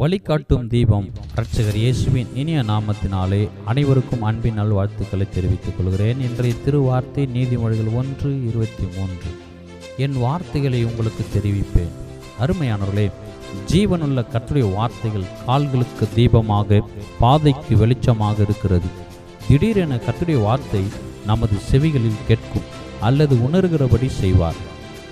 வழிகாட்டும் தீபம் அர்ச்சகர் இயேசுவின் இனிய நாமத்தினாலே அனைவருக்கும் அன்பின் நல்வாழ்த்துக்களை தெரிவித்துக் கொள்கிறேன். இன்றைய திருவார்த்தை நீதிமொழிகள் ஒன்று இருபத்தி மூன்று. என் வார்த்தைகளை உங்களுக்கு தெரிவிப்பேன். அருமையானவர்களே ஜீவனுள்ள கற்றுடைய வார்த்தைகள் கால்களுக்கு தீபமாக பாதைக்கு வெளிச்சமாக இருக்கிறது. திடீரென கற்றுடைய வார்த்தை நமது செவிகளில் கேட்கும் அல்லது உணர்கிறபடி செய்வார்.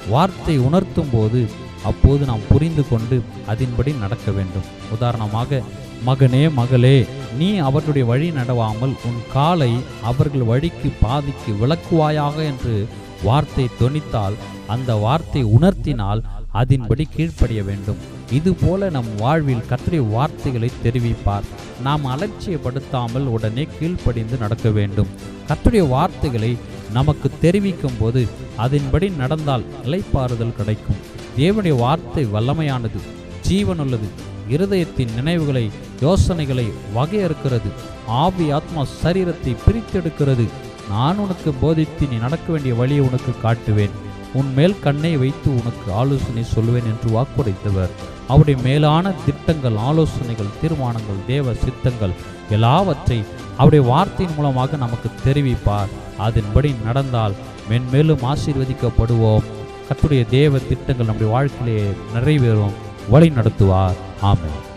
வார்த்தை உணர்த்தும் போது அப்போது நாம் புரிந்து கொண்டு அதன்படி நடக்க வேண்டும். உதாரணமாக மகனே மகளே நீ அவர்களுடைய வழி நடவாமல் உன் காலை அவர்கள் வழிக்கு பாதிக்கு விளக்குவாயாக? என்று வார்த்தை தொனித்தால் அந்த வார்த்தை உணர்த்தினால் அதன்படி கீழ்ப்படிய வேண்டும். இதுபோல நம் வாழ்வில் கத்திரை வார்த்தைகளை தெரிவிப்பார். நாம் அலட்சியப்படுத்தாமல் உடனே கீழ்ப்படிந்து நடக்க வேண்டும். கத்துடைய வார்த்தைகளை நமக்கு தெரிவிக்கும் போது அதன்படி நடந்தால் இலைப்பாறுதல் கிடைக்கும். தேவனுடைய வார்த்தை வல்லமையானது ஜீவனுள்ளது இருதயத்தின் நினைவுகளை யோசனைகளை வகையறுக்கிறது ஆவி ஆத்மா சரீரத்தை பிரித்தெடுக்கிறது. நான் உனக்கு போதித்து நீ நடக்க வேண்டிய வழியை உனக்கு காட்டுவேன். உன் மேல் கண்ணை வைத்து உனக்கு ஆலோசனை சொல்லுவேன் என்று வாக்குரைத்தவர். அவருடைய மேலான திட்டங்கள் ஆலோசனைகள் தீர்மானங்கள் தேவ சித்தங்கள் எல்லாவற்றை அவருடைய வார்த்தையின் மூலமாக நமக்கு தெரிவிப்பார். அதன்படி நடந்தால் மென்மேலும் ஆசீர்வதிக்கப்படுவோம். கத்துடைய தேவ திட்டங்கள் நம்முடைய வாழ்க்கையிலே நிறைவேறும். வழி நடத்துவார். ஆமாம்